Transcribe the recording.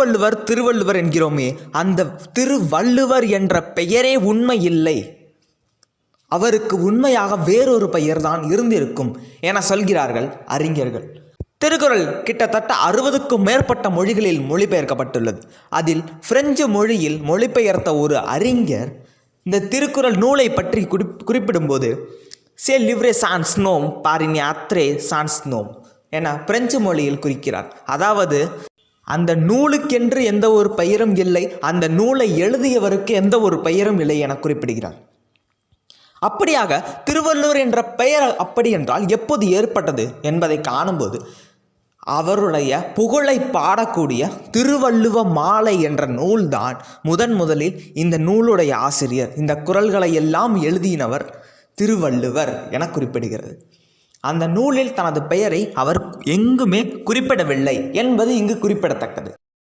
திருவள்ளுவர் திருவள்ளுவர் என்கிறோமே அந்த திருவள்ளுவர் என்ற பெயரே உண்மை இல்லை அவருக்கு உண்மையாக வேறொரு பெயர்தான் இருந்திருக்கும் என சொல்கிறார்கள் அறிஞர்கள். திருக்குறள் கிட்டத்தட்ட அறுபதுக்கும் மேற்பட்ட மொழிகளில் மொழிபெயர்க்கப்பட்டுள்ளது. அதில் பிரெஞ்சு மொழியில் மொழிபெயர்த்த ஒரு அறிஞர் இந்த திருக்குறள் நூலை பற்றி குறி குறிப்பிடும்போது சே லிவ்ரே சான்ஸ் நோம் பாரினி அத்ரே சான்ஸ் நோம் என பிரெஞ்சு மொழியில் குறிக்கிறார். அதாவது அந்த நூலுக்கென்று எந்த ஒரு பெயரும் இல்லை அந்த நூலை எழுதியவருக்கு எந்த ஒரு பெயரும் இல்லை என குறிப்பிடுகிறார். அப்படியாக திருவள்ளுவர் என்ற பெயர் அப்படி என்றால் எப்போது ஏற்பட்டது என்பதை காணும்போது அவருடைய புகழை பாடக்கூடிய திருவள்ளுவ மாலை என்ற நூல்தான் முதன் முதலில் இந்த நூலுடைய ஆசிரியர் இந்த குறள்களை எல்லாம் எழுதினவர் திருவள்ளுவர் என குறிப்பிடுகிறது. அந்த நூலில் தனது பெயரை அவர் எங்குமே குறிப்பிடவில்லை என்பது இங்கு குறிப்பிடத்தக்கது.